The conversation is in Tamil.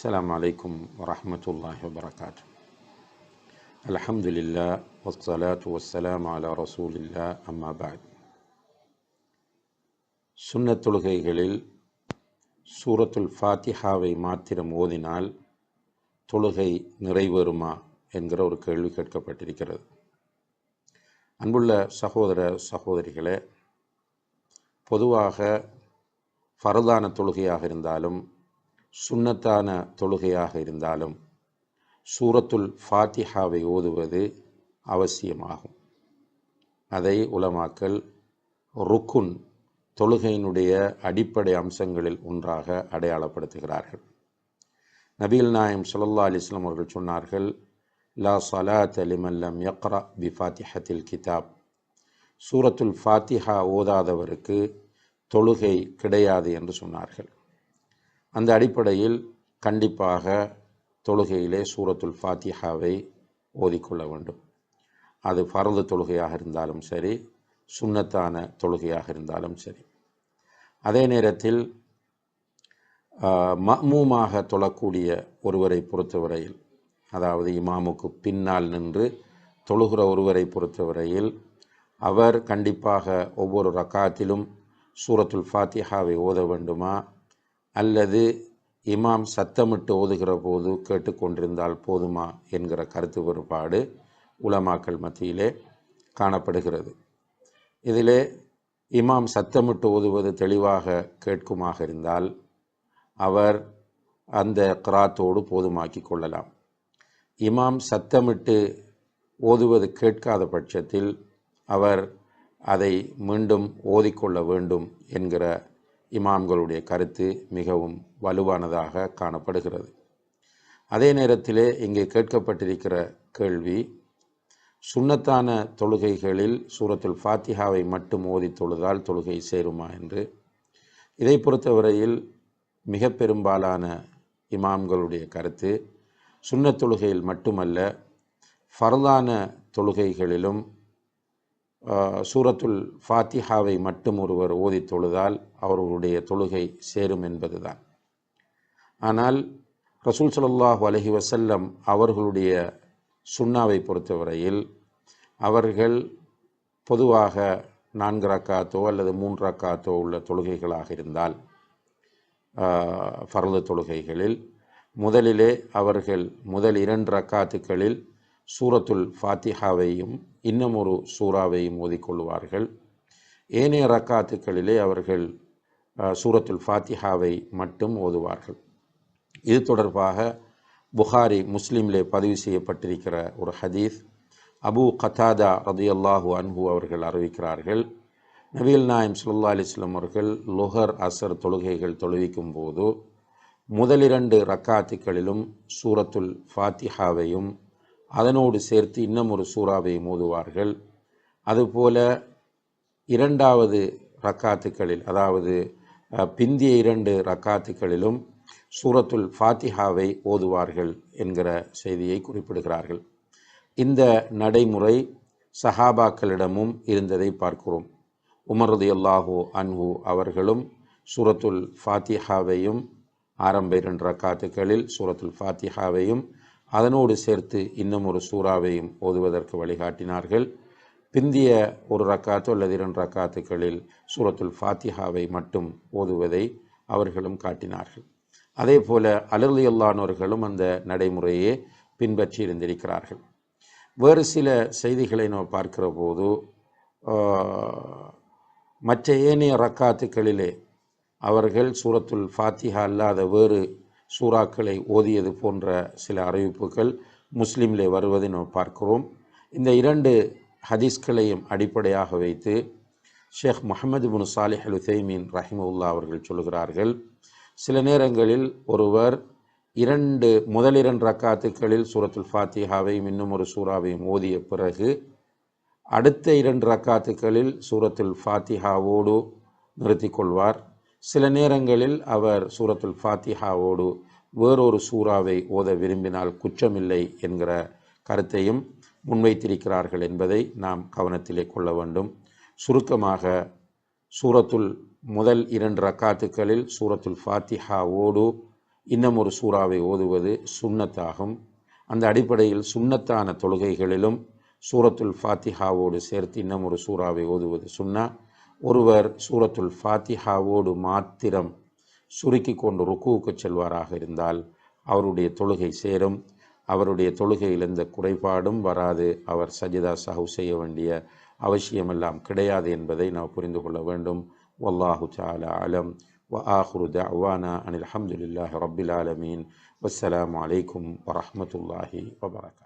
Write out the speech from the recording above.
السلام عليكم ورحمة الله وبركاته الحمد لله والصلاة والسلام على رسول الله أما بعد சுன்னத் தொழுகைகளில் சூரத்துல் ஃபாத்திஹாவை மாத்திரம் ஓதினால் தொழுகை நிறைவேறுமா என்கிற ஒரு கேள்வி கேட்கப்பட்டிருக்கிறது அன்புள்ள சகோதர சகோதரிகளே பொதுவாக ஃபரதான தொழுகையாக இருந்தாலும் சுண்ணத்தான தொழுகையாக இருந்தாலும் சூரத்துல் ஃபாத்திஹாவை ஓதுவது அவசியமாகும். அதை உலமாக்கல் ருக்குன் தொழுகையினுடைய அடிப்படை அம்சங்களில் ஒன்றாக அடையாளப்படுத்துகிறார்கள். நபீல் நாயம் சுல்லா அலிஸ்லாம் அவர்கள் சொன்னார்கள் லா சலாத் அலிமல்லம் யக்ரா பி ஃபாத்திஹத்தில் கிதாப். சூரத்துல் ஃபாத்திஹா ஓதாதவருக்கு தொழுகை கிடையாது என்று சொன்னார்கள். அந்த அடிப்படையில் கண்டிப்பாக தொழுகையிலே சூரத்துல் ஃபாத்திஹாவை ஓதிக்கொள்ள வேண்டும். அது ஃபரது தொழுகையாக இருந்தாலும் சரி சுண்ணத்தான தொழுகையாக இருந்தாலும் சரி. அதே நேரத்தில் மமூமாக தொழக்கூடிய ஒருவரை பொறுத்தவரையில் அதாவது இமாமுக்கு பின்னால் நின்று தொழுகிற ஒருவரை பொறுத்தவரையில் அவர் கண்டிப்பாக ஒவ்வொரு ரக்காத்திலும் சூரத்துல் ஃபாத்திஹாவை ஓத வேண்டுமா? அல்லது இமாம் சத்தமிட்டு ஓதுகிற போது கேட்டுக்கொண்டிருந்தால் போதுமா என்கிற கருத்து வேறுபாடு உலமாக்கள் மத்தியிலே காணப்படுகிறது. இதிலே இமாம் சத்தமிட்டு ஓதுவது தெளிவாக கேட்குமாக இருந்தால் அவர் அந்த கிராத்தோடு போதுமாக்கி கொள்ளலாம். இமாம் சத்தமிட்டு ஓதுவது கேட்காத பட்சத்தில் அவர் அதை மீண்டும் ஓதிக்கொள்ள வேண்டும் என்கிற இமாம்களுடைய கருத்து மிகவும் வலுவானதாக காணப்படுகிறது. அதே நேரத்திலே இங்கே கேட்கப்பட்டிருக்கிற கேள்வி சுண்ணத்தான தொழுகைகளில் சூரத்துல் ஃபாத்திஹாவை மட்டும் ஓதி தொழுதால் தொழுகை சேருமா என்று. இதை பொறுத்தவரையில் மிக பெரும்பாலான இமாம்களுடைய கருத்து சுண்ணத் தொழுகையில் மட்டுமல்ல ஃபர்தான தொழுகைகளிலும் சூரத்துல் ஃபாத்திஹாவை மட்டும் ஒருவர் ஓதி தொழுதால் அவர்களுடைய தொழுகை சேரும் என்பதுதான். ஆனால் ரசூல் சல்லாஹூ அலஹி வசல்லம் அவர்களுடைய சுண்ணாவை பொறுத்தவரையில் அவர்கள் பொதுவாக நான்கு ரக்காத்தோ அல்லது மூன்று ரக்காத்தோ உள்ள தொழுகைகளாக இருந்தால் பரது தொழுகைகளில் முதலிலே அவர்கள் முதல் இரண்டு ரக்காத்துக்களில் சூரத்துல் ஃபாத்திஹாவையும் இன்னும் ஒரு சூறாவையும் ஓதிக்கொள்வார்கள் ஏனைய ரக்காத்துக்களிலே அவர்கள் சூரத்துல் ஃபாத்திஹாவை மட்டும் ஓதுவார்கள் இது தொடர்பாக புகாரி முஸ்லீமிலே பதிவு செய்யப்பட்டிருக்கிற ஒரு ஹதீஸ் அபு கத்தாதா ரதியல்லாஹு அன்ஹு அவர்கள் அறிவிக்கிறார்கள். நபீல் நாயம் சுல்லா அலிஸ்லாம் அவர்கள் லொஹர் அசர் தொழுகைகள் தொழுவிக்கும் போது முதலிரண்டு ரக்காத்துக்களிலும் சூரத்துல் ஃபாத்திஹாவையும் அதனோடு சேர்த்து இன்னும் ஒரு சூறாவையும் மோதுவார்கள். அதுபோல இரண்டாவது ரக்காத்துக்களில் அதாவது பிந்திய இரண்டு ரக்காத்துக்களிலும் சூரத்துல் ஃபாத்திஹாவை ஓதுவார்கள் என்கிற செய்தியை குறிப்பிடுகிறார்கள். இந்த நடைமுறை சஹாபாக்களிடமும் இருந்ததை பார்க்கிறோம். உமரது அல்லாஹூ அன்ஹு அவர்களும் சூரத்துல் ஃபாத்திஹாவையும் ஆரம்ப இரண்டு ரக்காத்துக்களில் சூரத்துல் ஃபாத்திஹாவையும் அதனோடு சேர்த்து இன்னும் ஒரு சூறாவையும் ஓதுவதற்கு வழிகாட்டினார்கள். பிந்திய ஒரு ரக்காத்து அல்லது இரண்டு ரக்காத்துக்களில் சூரத்துல் ஃபாத்திஹாவை மட்டும் ஓதுவதை அவர்களும் காட்டினார்கள். அதே போல அலர்லியல்லானவர்களும் அந்த நடைமுறையே பின்பற்றி இருந்திருக்கிறார்கள். வேறு சில செய்திகளை நாம் பார்க்கிற போது மற்ற ஏனைய ரக்காத்துக்களிலே அவர்கள் சூரத்துல் ஃபாத்திஹா அல்லாத வேறு சூறாக்களை ஓதியது போன்ற சில அறிவிப்புகள் முஸ்லீமிலே வருவதை நாம் பார்க்கிறோம். இந்த இரண்டு ஹதீஸ்களையும் அடிப்படையாக வைத்து ஷேக் முகமது பின் சாலிஹ் அல் உசைமீன் ரஹிமுல்லா அவர்கள் சொல்கிறார்கள் சில நேரங்களில் ஒருவர் இரண்டு முதல் இரண்டு ரக்காத்துக்களில் சூரத்துல் ஃபாத்திஹாவையும் இன்னும் ஒரு சூறாவையும் ஓதிய பிறகு அடுத்த இரண்டு ரக்காத்துக்களில் சூரத்துல் ஃபாத்திஹாவோடு நிறுத்தி கொள்வார். சில நேரங்களில் அவர் சூரத்துல் ஃபாத்திஹாவோடு வேறொரு சூறாவை ஓத விரும்பினால் குற்றமில்லை என்கிற கருத்தையும் முன்வைத்திருக்கிறார்கள் என்பதை நாம் கவனத்திலே கொள்ள வேண்டும். சுருக்கமாக சூரத்துல் முதல் இரண்டு ரக்காத்துக்களில் சூரத்துல் ஃபாத்திஹாவோடு இன்னும் ஒரு சூறாவை ஓதுவது சுண்ணத்தாகும். அந்த அடிப்படையில் சுண்ணத்தான தொழுகைகளிலும் சூரத்துல் ஃபாத்திஹாவோடு சேர்த்து இன்னும் ஒரு சூறாவை ஓதுவது சுன்னா ஒருவர் சூரத்துல் ஃபாத்திஹாவோடு மாத்திரம் சுருக்கி கொண்டு ருக்குவுக்கு செல்வாராக இருந்தால் அவருடைய தொழுகை சேரும். அவருடைய தொழுகையில் எந்த குறைபாடும் வராது. அவர் சஜிதா சாஹு செய்ய வேண்டிய அவசியமெல்லாம் கிடையாது என்பதை நாம் புரிந்து கொள்ள வேண்டும். வல்லாஹு சாலா அலம். வ ஆஹுரு தவானா அனில் அஹமதுல்லாஹ் ரபில் ஆலமீன். வஸ்ஸலாம் அலைக்கும் வரமத்துல்லாஹி வபரகா